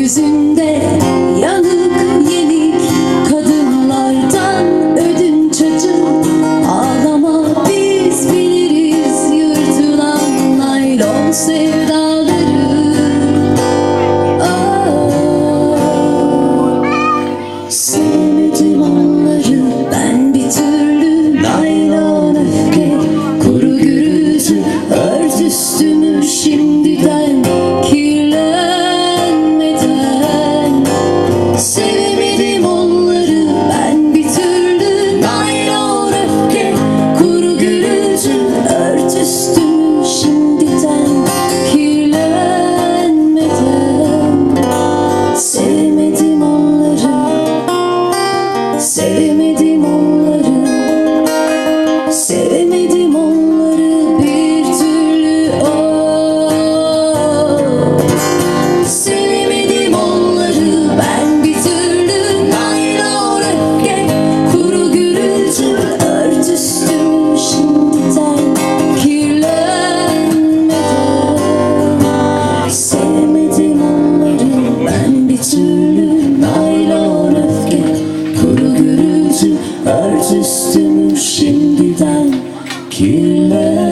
Yüzünde yanık yenik kadınlardan ödünç açın Ağlama biz biliriz yırtılan naylon sevdan. üzülür naylon öfke Kuru gürültü ört üstümü şimdiden kirlendir